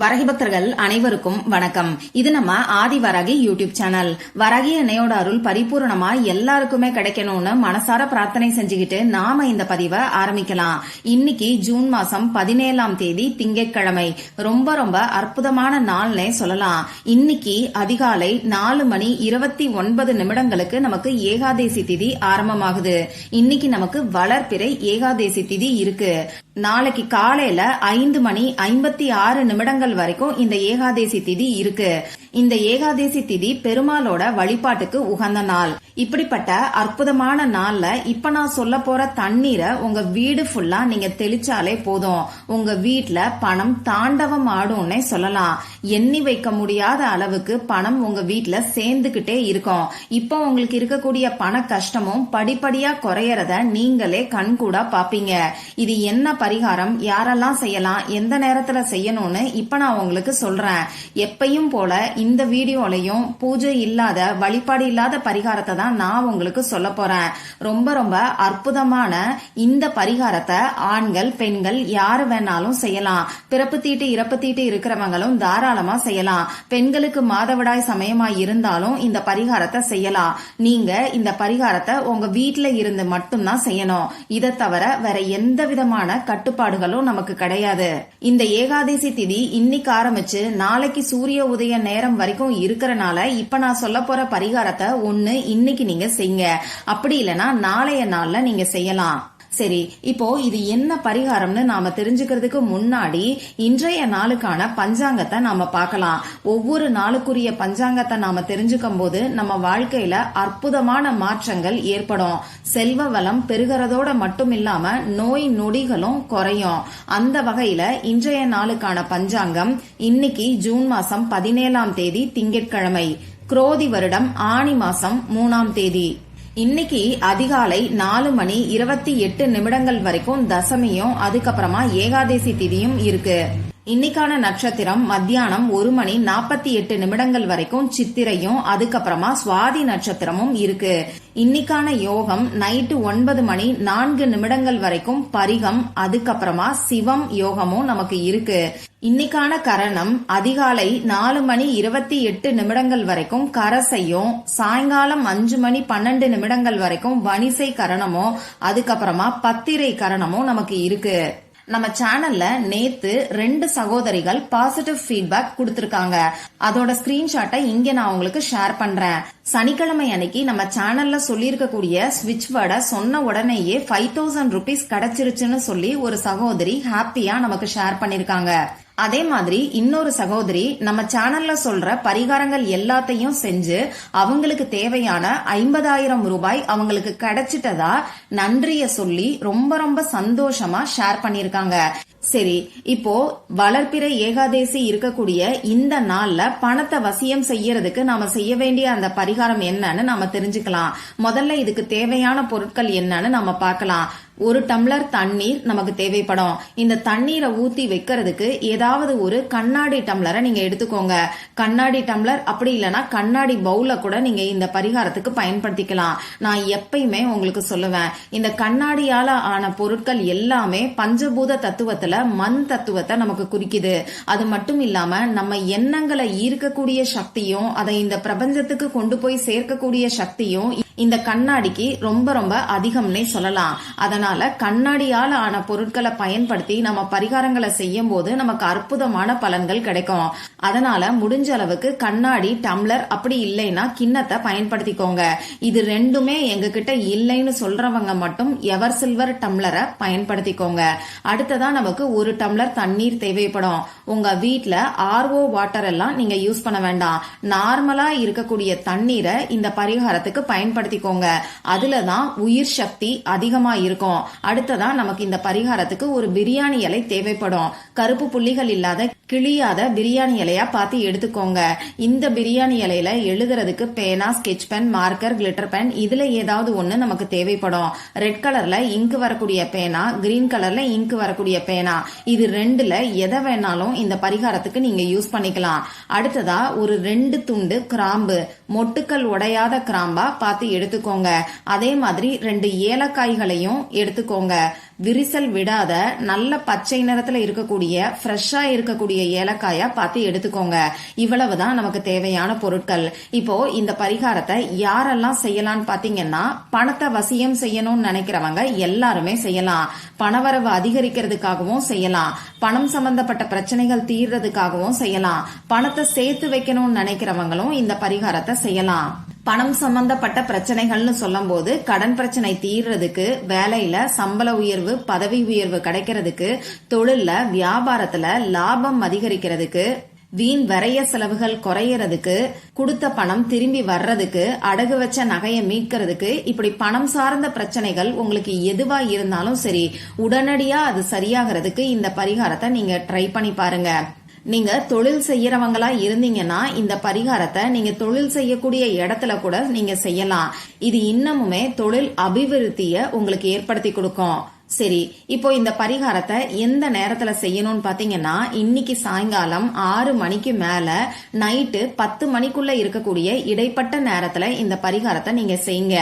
வரகி பக்தர்கள் அனைவருக்கும் வணக்கம். இது நம்ம ஆதி வரகி யூடியூப் சேனல். வரகி அன்னையோட அருள் பரிபூரணமா எல்லாருக்குமே கிடைக்கணும்னு மனசார பிரார்த்தனை செஞ்சுக்கிட்டு நாம இந்த பதிவை ஆரம்பிக்கலாம். இன்னைக்கு ஜூன் மாசம் பதினேழாம் தேதி திங்கட்கிழமை. ரொம்ப ரொம்ப அற்புதமான நாள்னே சொல்லலாம். இன்னைக்கு அதிகாலை நாலு மணி இருபத்தி ஒன்பது நிமிடங்களுக்கு நமக்கு ஏகாதேசி திதி ஆரம்பமாகுது. இன்னைக்கு நமக்கு வளர்பிறை ஏகாதேசி திதி இருக்கு. நாளைக்கு காலையில ஐந்து மணி ஐம்பத்தி ஆறு நிமிடங்கள் வரைக்கும் இந்த ஏகாதேசி திதி இருக்கு. இந்த ஏகாதேசி திதி பெருமாளோட வழிபாட்டுக்கு உகந்த நாள். இப்படிப்பட்ட அற்புதமான நாள்ல இப்ப நான் சொல்ல போற தண்ணீரை உங்க வீடு ஃபுல்லா நீங்க தெளிச்சாலே போதும். உங்க வீட்ல பணம் தாண்டவம் ஆடும்னே சொல்லலாம். எண்ணி வைக்க முடியாத அளவுக்கு பணம் உங்க வீட்ல சேர்ந்துகிட்டே இருக்கும். இப்போ உங்களுக்கு இருக்கக்கூடிய பண கஷ்டமும் படிப்படியா குறையறத நீங்களே கண்கூடா பாப்பீங்க. இது என்ன பரிகாரம்? யாரெல்லாம் செய்யலாம்? எந்த நேரத்துல செய்யணும்னு இப்ப நான் உங்களுக்கு சொல்றேன். எப்பையும் போல இந்த வீடியோலையும் பூஜை இல்லாத வழிபாடு இல்லாத பரிகாரத்தை தான் நான் உங்களுக்கு சொல்ல போறேன். ரொம்ப ரொம்ப அற்புதமான இந்த பரிகாரத்தை ஆண்கள் பெண்கள் யாரு வேணாலும் செய்யலாம். பிறப்பு தீட்டு இறப்பு தீட்டு இருக்கிறவங்களும் தாராளமா செய்யலாம். பெண்களுக்கு மாதவிடாய் சமயமா இருந்தாலும் இந்த பரிகாரத்தை செய்யலாம். நீங்க இந்த பரிகாரத்தை உங்க வீட்டில் இருந்து மட்டும்தான் செய்யணும். இதை தவிர வேற எந்த விதமான கட்டுப்பாடுகளும் நமக்கு கிடையாது. இந்த ஏகாதசி திதி இன்னைக்கு ஆரம்பிச்சு நாளைக்கு சூரிய உதய நேரம் வரைக்கும் இருக்கிறனால இப்ப நான் சொல்ல போற பரிகாரத்தை ஒன்னு இன்னைக்கு நீங்க செய்யுங்க. அப்படி இல்லைன்னா நாளைய நாள்ல நீங்க செய்யலாம். சரி இப்போ இது என்ன பரிகாரம்னு நாம தெரிஞ்சுக்கிறதுக்கு முன்னாடி இன்றைய நாளுக்கான பஞ்சாங்கத்தை நாம பார்க்கலாம். ஒவ்வொரு நாளுக்குரிய பஞ்சாங்கத்தை நாம தெரிஞ்சுக்கும் போது நம்ம வாழ்க்கையில அற்புதமான மாற்றங்கள் ஏற்படும். செல்வ வளம் பெருகிறதோட மட்டும் இல்லாம நோய் நொடிகளும் குறையும். அந்த வகையில இன்றைய நாளுக்கான பஞ்சாங்கம் இன்னைக்கு ஜூன் மாசம் பதினேழாம் தேதி திங்கட்கிழமை. குரோதி வருடம் ஆணி மாசம் மூணாம் தேதி. இன்னைக்கு அதிகாலை நாலு மணி இருபத்தி எட்டு நிமிடங்கள் வரைக்கும் தசமியும் அதுக்கப்புறமா ஏகாதேசி திதியும் இருக்கு. இன்னைக்கான நட்சத்திரம் மத்தியானம் ஒரு மணி நாற்பத்தி எட்டு நிமிடங்கள் வரைக்கும் சித்திரையும் அதுக்கப்புறமா சுவாதி நட்சத்திரமும் இருக்கு. இன்னைக்கான யோகம் நைட்டு ஒன்பது மணி நான்கு நிமிடங்கள் வரைக்கும் பரிகம் அதுக்கப்புறமா சிவம் யோகமும் நமக்கு இருக்கு. இன்னைக்கான கரணம் அதிகாலை நாலு மணி இருபத்தி எட்டு நிமிடங்கள் வரைக்கும் கரசையும் சாயங்காலம் அஞ்சு மணி பன்னெண்டு நிமிடங்கள் வரைக்கும் வணிசை கரணமும் அதுக்கப்புறமா பத்திரை கரணமும் நமக்கு இருக்கு. நம்ம சேனல்ல நேத்து ரெண்டு சகோதரிகள் பாசிட்டிவ் ஃபீட்பேக் கொடுத்திருக்காங்க. அதோட ஸ்கிரீன்ஷாட்டை இங்க நான் உங்களுக்கு ஷேர் பண்றேன். சனிக்கிழமை அன்னைக்கு நம்ம சேனல்ல சொல்லியிருக்கக்கூடிய ஸ்விட்ச் வேர்டை சொன்ன உடனேயே ஃபைவ் தௌசண்ட் ருபீஸ் கிடைச்சிருச்சுன்னு சொல்லி ஒரு சகோதரி ஹாப்பியா நமக்கு ஷேர் பண்ணிருக்காங்க. அதே மாதிரி இன்னொரு சகோதரி நம்ம சேனல்ல சொல்ற பரிகாரங்கள் எல்லாத்தையும் செஞ்சு அவங்களுக்கு தேவையான ஐம்பதாயிரம் ரூபாய் அவங்களுக்கு கிடைச்சிட்டதா நன்றிய சொல்லி ரொம்ப ரொம்ப சந்தோஷமா ஷேர் பண்ணிருக்காங்க. சரி இப்போ வளர்ப்பிற ஏகாதேசி இருக்கக்கூடிய இந்த நாள்ல பணத்தை வசியம் செய்யறதுக்கு நாம செய்ய வேண்டிய அந்த பரிகாரம் என்னன்னு நாம தெரிஞ்சுக்கலாம். முதல்ல இதுக்கு தேவையான பொருட்கள் என்னன்னு நாம பார்க்கலாம். ஒரு டம்ளர் தண்ணீர் நமக்கு தேவைப்படும். இந்த தண்ணீரை ஊத்தி வைக்கிறதுக்கு ஏதாவது ஒரு கண்ணாடி டம்ளரை நீங்க எடுத்துக்கோங்க. கண்ணாடி டம்ளர் அப்படி இல்லைன்னா கண்ணாடி பவுல கூட நீங்க இந்த பரிகாரத்துக்கு பயன்படுத்திக்கலாம். நான் எப்பயுமே உங்களுக்கு சொல்லுவேன் இந்த கண்ணாடியால ஆன பொருட்கள் எல்லாமே பஞ்சபூத தத்துவத்துல மண் தத்துவத்தை நமக்கு குறிக்குது. அது மட்டும் இல்லாம நம்ம எண்ணங்களை ஈர்க்கக்கூடிய சக்தியும் அதை இந்த பிரபஞ்சத்துக்கு கொண்டு போய் சேர்க்கக்கூடிய சக்தியும் இந்த கண்ணாடிக்கு ரொம்ப ரொம்ப அதிகம்னே சொல்லலாம். அதனால கண்ணாடியால் ஆன பொருட்களை பயன்படுத்தி நம்ம பரிகாரங்களை செய்யும் போது நமக்கு அற்புதமான பலன்கள் கிடைக்கும். அதனால முடிஞ்ச அளவுக்கு கண்ணாடி டம்ளர் அப்படி இல்லைன்னா கிண்ணத்தை பயன்படுத்திக்கோங்க. இது ரெண்டுமே எங்க கிட்ட இல்லைன்னு சொல்றவங்க மட்டும் எவர் சில்வர் டம்ளரை பயன்படுத்திக்கோங்க. அடுத்ததா நமக்கு ஒரு டம்ளர் தண்ணீர் தேவைப்படும். உங்க வீட்டுல ஆர்ஓ வாட்டர் எல்லாம் நீங்க யூஸ் பண்ண வேண்டாம். நார்மலா இருக்கக்கூடிய தண்ணீரை இந்த பரிகாரத்துக்கு பயன்படுத்திக்கோங்க. அதுலதான் உயிர் சக்தி அதிகமா இருக்கும். அடுத்ததா நமக்கு இந்த பரிகாரத்துக்கு ஒரு பிரியாணி இலை தேவைப்படும். கருப்பு புள்ளிகள் இல்லாத கிளியாத பிரியாணி இலையா பார்த்து எடுத்துக்கோங்க. இந்த பிரியாணி இலையில எழுதுறதுக்கு பேனா sketch pen marker glitter pen இதுல ஏதாவது ஒண்ணு நமக்கு தேவைப்படும். ரெட் கலர்ல இங்கு வரக்கூடிய பேனா கிரீன் கலர்ல இங்கு வரக்கூடிய பேனா. இது ரெண்டுல எதை வேணாலும் இந்த பரிகாரத்துக்கு நீங்க யூஸ் பண்ணிக்கலாம். அடுத்ததா ஒரு ரெண்டு துண்டு கிராம்பு. மொட்டுக்கள் உடையாத கிராம்பா பார்த்து எடுத்துக்கோங்க. அதே மாதிரி ரெண்டு ஏலக்காய்களையும் எடுத்துக்கோங்க. விரிசல் விடாத நல்ல பச்சை நிறத்துல இருக்கக்கூடிய ஃப்ரெஷ்ஷா இருக்கக்கூடிய ஏலக்காயா பார்த்து எடுத்துக்கோங்க. இவ்வளவுதான் நமக்கு தேவையான பொருட்கள். இப்போ இந்த பரிகாரத்தை யாரெல்லாம் செய்யலாம்னு பாத்தீங்கன்னா பணத்தை வசியம் செய்யணும்னு நினைக்கிறவங்க எல்லாருமே செய்யலாம். பணவரவு அதிகரிக்கிறதுக்காகவும் செய்யலாம். பணம் சம்பந்தப்பட்ட பிரச்சனைகள் தீர்றதுக்காகவும் செய்யலாம். பணத்தை சேர்த்து வைக்கணும்னு நினைக்கிறவங்களும் இந்த பரிகாரத்தை செய்யலாம். பணம் சம்பந்தப்பட்ட பிரச்சனைகள்னு சொல்லும்போது கடன் பிரச்சனை தீர்றதுக்கு வேலையில சம்பள உயர்வு பதவி உயர்வு கிடைக்கிறதுக்கு தொழில்ல வியாபாரத்துல லாபம் அதிகரிக்கிறதுக்கு வீண் வரைய செலவுகள் குறையறதுக்கு கொடுத்த பணம் திரும்பி வர்றதுக்கு அடகு வச்ச நகையை மீட்கிறதுக்கு இப்படி பணம் சார்ந்த பிரச்சனைகள் உங்களுக்கு எதுவா இருந்தாலும் சரி உடனடியா அது சரியாகிறதுக்கு இந்த பரிகாரத்தை நீங்க ட்ரை பண்ணி பாருங்க. நீங்க தொழில் செய்யறவங்களா இருந்தீங்கன்னா இந்த பரிகாரத்தை நீங்க தொழில் செய்யக்கூடிய இடத்துல கூட நீங்க செய்யலாம். இது இன்னமுமே தொழில் அபிவிருத்திய உங்களுக்கு ஏற்படுத்தி கொடுக்கும். சரி இப்போ இந்த பரிகாரத்தை எந்த நேரத்துல செய்யணும்னு பாத்தீங்கன்னா இன்னைக்கு சாயங்காலம் ஆறு மணிக்கு மேல நைட்டு பத்து மணிக்குள்ள இருக்கக்கூடிய இடைப்பட்ட நேரத்துல இந்த பரிகாரத்தை நீங்க செய்யுங்க.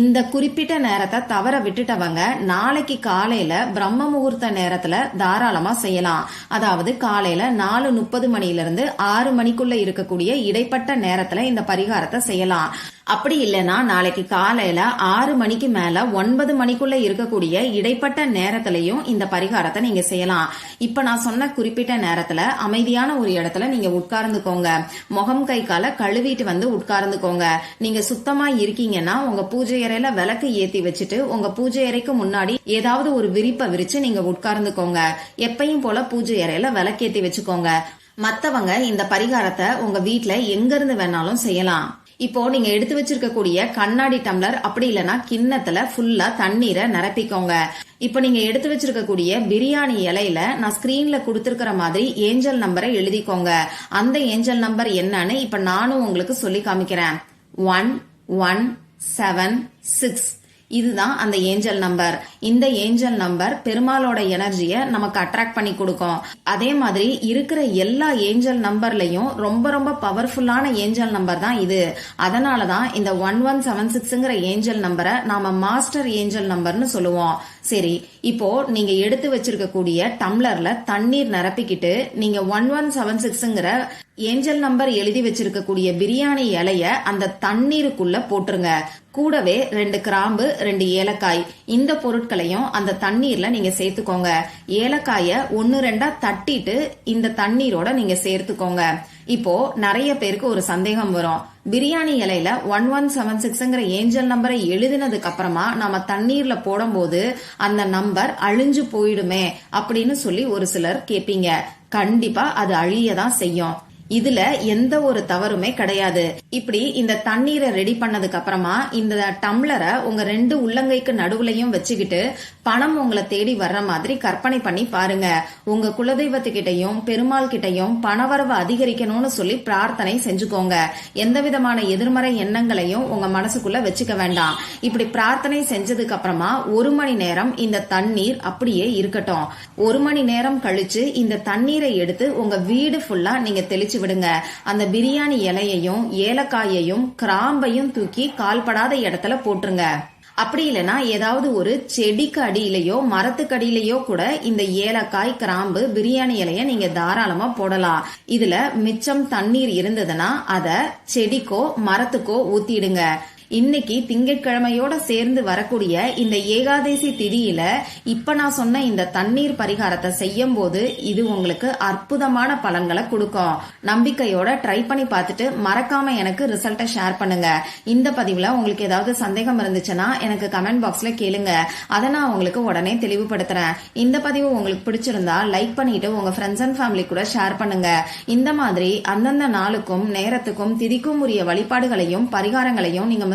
இந்த குறிப்பிட்ட நேரத்தை தவற விட்டுட்டவங்க நாளைக்கு காலையில பிரம்ம முகூர்த்த நேரத்துல தாராளமா செய்யலாம். அதாவது காலையில நாலு முப்பது மணில இருந்து ஆறு மணிக்குள்ள இருக்கக்கூடிய இடைப்பட்ட நேரத்துல இந்த பரிகாரத்தை செய்யலாம். அப்படி இல்லைன்னா நாளைக்கு காலையில ஆறு மணிக்கு மேல ஒன்பது மணிக்குள்ள இருக்கக்கூடிய இடைப்பட்ட நேரத்திலையும் இந்த பரிகாரத்தை நீங்க செய்யலாம். இப்ப நான் சொன்ன குறிப்பிட்ட நேரத்துல அமைதியான ஒரு இடத்துல நீங்க உட்கார்ந்துக்கோங்க. முகம் கை கால கழுவிட்டு வந்து உட்கார்ந்துக்கோங்க. நீங்க சுத்தமா இருக்கீங்கன்னா உங்க பூஜை அறையில விளக்கு ஏத்தி வச்சுட்டு உங்க பூஜை அறைக்கு முன்னாடி ஏதாவது ஒரு விரிப்பை விரிச்சு நீங்க உட்கார்ந்துக்கோங்க. எப்பயும் போல பூஜை அறையில விளக்கேத்தி வச்சுக்கோங்க. மத்தவங்க இந்த பரிகாரத்தை உங்க வீட்டுல எங்க இருந்து வேணாலும் செய்யலாம். இப்போ நீங்க எடுத்து வச்சிருக்கக்கூடிய கண்ணாடி டம்ளர் அப்படி இல்லைன்னா கிண்ணத்துல ஃபுல்லா தண்ணீரை நிரப்பிக்கோங்க. இப்போ நீங்க எடுத்து வச்சிருக்கக்கூடிய பிரியாணி இலையில நான் ஸ்கிரீன்ல கொடுத்துருக்கிற மாதிரி ஏஞ்சல் நம்பரை எழுதிக்கோங்க. அந்த ஏஞ்சல் நம்பர் என்னன்னு இப்ப நானும் உங்களுக்கு சொல்லி காமிக்கிறேன். ஒன் ஒன் செவன் சிக்ஸ் இதுதான் அந்த ஏஞ்சல் நம்பர். இந்த ஏஞ்சல் நம்பர் பெருமாளோட எனர்ஜியை நமக்கு அட்ராக்ட் பண்ணி கொடுக்கும். அதே மாதிரி இருக்கிற எல்லா ஏஞ்சல் நம்பர்லயும் ரொம்ப ரொம்ப பவர்ஃபுல்லான ஏஞ்சல் நம்பர் தான் இது. அதனால தான் இந்த ஒன் ஒன் செவன் சிக்ஸ்ங்கிற ஏஞ்சல் நம்பரை நாம மாஸ்டர் ஏஞ்சல் நம்பர்னு சொல்லுவோம். சரி இப்போ நீங்க எடுத்து வச்சிருக்கக்கூடிய டம்ளர்ல தண்ணீர் நிரப்பிக்கிட்டு நீங்க ஒன் ஒன் செவன் சிக்ஸ்ங்கிற ஏஞ்சல் நம்பர் எழுதி வச்சிருக்கக்கூடிய பிரியாணி இலைய அந்த தண்ணீருக்குள்ள போட்டுருங்க. கூடவே ரெண்டு கிராம்பு ரெண்டு ஏலக்காய். இந்த பொருட்களையும் அந்த தண்ணீர்ல நீங்க சேர்த்துக்கோங்க. ஏலக்காய ஒன்னு ரெண்டா தட்டிட்டு இந்த தண்ணீரோட நீங்க சேர்த்துக்கோங்க. இப்போ நிறைய பேருக்கு ஒரு சந்தேகம் வரும். பிரியாணி இலையில ஒன் ஒன் செவன் சிக்ஸ்ங்கிற ஏஞ்சல் நம்பரை எழுதினதுக்கு அப்புறமா நம்ம தண்ணீர்ல போடும்போது அந்த நம்பர் அழிஞ்சு போயிடுமே அப்படின்னு சொல்லி ஒரு சிலர் கேட்பீங்க. கண்டிப்பா அது அழியதான் செய்யும். இதுல எந்த ஒரு தவறுமே கிடையாது. இப்படி இந்த தண்ணீரை ரெடி பண்ணதுக்கு அப்புறமா இந்த டம்ளரை உங்க ரெண்டு உள்ளங்கைக்கு நடுவுலையும் வச்சுக்கிட்டு பணம் உங்களை தேடி வர்ற மாதிரி கற்பனை பண்ணி பாருங்க. உங்க குலதெய்வத்துக்கிட்டையும் பெருமாள் கிட்டையும் பணவரவு அதிகரிக்கணும்னு சொல்லி பிரார்த்தனை செஞ்சுக்கோங்க. எந்த விதமான எதிர்மறை எண்ணங்களையும் உங்க மனசுக்குள்ள வச்சுக்க வேண்டாம். இப்படி பிரார்த்தனை செஞ்சதுக்கு அப்புறமா ஒரு மணி நேரம் இந்த தண்ணீர் அப்படியே இருக்கட்டும். ஒரு மணி நேரம் கழிச்சு இந்த தண்ணீரை எடுத்து உங்க வீடு ஃபுல்லா நீங்க தெளிச்சு விடுங்க. அந்த பிரியாணி இலையையும் ஏலக்காயையும் கிராம்பையும் தூக்கி கால்படாத இடத்துல போட்டுருங்க. அப்படி இல்லைன்னா ஏதாவது ஒரு செடிக்கு அடியிலையோ மரத்துக்கு அடியிலையோ கூட இந்த ஏலக்காய் கிராம்பு பிரியாணி இலைய நீங்க தாராளமா போடலாம். இதுல மிச்சம் தண்ணீர் இருந்ததுன்னா அத செடிக்கோ மரத்துக்கோ ஊத்திடுங்க. இன்னைக்கு திங்கட்கிழமையோட சேர்ந்து வரக்கூடிய இந்த ஏகாதேசி திதியில இப்ப நான் சொன்ன இந்த தண்ணீர் பரிகாரத்தை செய்யும் போது இது உங்களுக்கு அற்புதமான பலன்களை கொடுக்கும். நம்பிக்கையோட ட்ரை பண்ணி பார்த்துட்டு மறக்காம எனக்கு ரிசல்ட்டை ஷேர் பண்ணுங்க. இந்த பதிவுல உங்களுக்கு ஏதாவது சந்தேகம் இருந்துச்சுன்னா எனக்கு கமெண்ட் பாக்ஸ்ல கேளுங்க. அதை நான் உங்களுக்கு உடனே தெளிவுபடுத்துறேன். இந்த பதிவு உங்களுக்கு பிடிச்சிருந்தா லைக் பண்ணிட்டு உங்க ஃப்ரெண்ட்ஸ் அண்ட் ஃபேமிலி கூட ஷேர் பண்ணுங்க. இந்த மாதிரி அந்தந்த நாளுக்கும் நேரத்துக்கும் திதிக்கும் உரிய வழிபாடுகளையும் பரிகாரங்களையும் நீங்க